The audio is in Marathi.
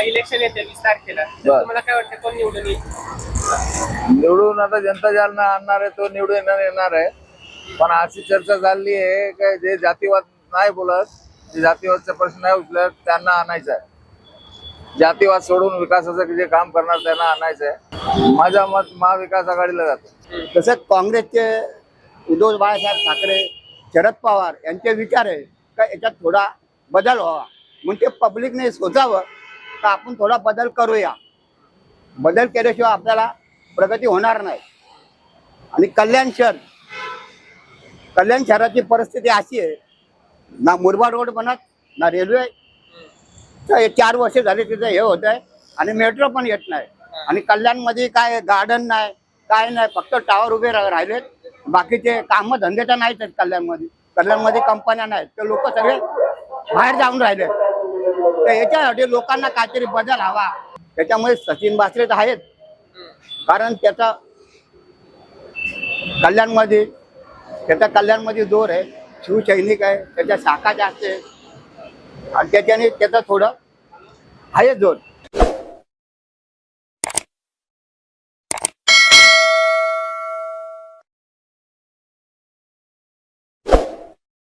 इलेक्शन येते वीस तारखेला. तर बर. तुम्हाला काय वाटतं कोण निवडून येईल? निवडून आता जनता ज्यांना आणणार आहे तो निवडून येणार येणार आहे. पण अशी चर्चा चालली आहे की जे जातीवाद नाही बोलत जे जातीवादचा प्रश्न नाही उचलत त्यांना आणायचं आहे. जातीवाद सोडून विकासाचं जे काम करणार त्यांना आणायचं आहे. माझा मत महाविकास आघाडीला जातं. तसंच काँग्रेसचे उद्धव बाळासाहेब ठाकरे शरद पवार यांचे विचार आहे का याच्यात थोडा बदल व्हावा? ते पब्लिकने सोचावं. का आपण थोडा बदल करूया. बदल केल्याशिवाय आपल्याला प्रगती होणार नाही. आणि कल्याण शहर कल्याण शहराची परिस्थिती अशी आहे ना मुरबाड रोड बनत ना रेल्वे. तर हे चार वर्ष झाले तिथे हे होत आहे आणि मेट्रो पण येत नाही. आणि कल्याणमध्ये काय गार्डन नाही काय नाही फक्त टावर उभे राहिलेत. बाकीचे काम धंदे तर नाहीत आहेत कल्याणमध्ये. कल्याणमध्ये कंपन्या नाहीत तर लोक सगळे बाहेर जाऊन राहिले तर याच्यासाठी लोकांना काहीतरी बदल हवा. त्याच्यामुळे सचिन बासरे तर आहेत. कारण त्याचा कल्याणमध्ये त्याचा कल्याणमध्ये जोर आहे. शिवसैनिक आहे. त्याच्या शाखा जास्त आहे. आणि त्याच्याने त्याचं थोडं आहे जोर.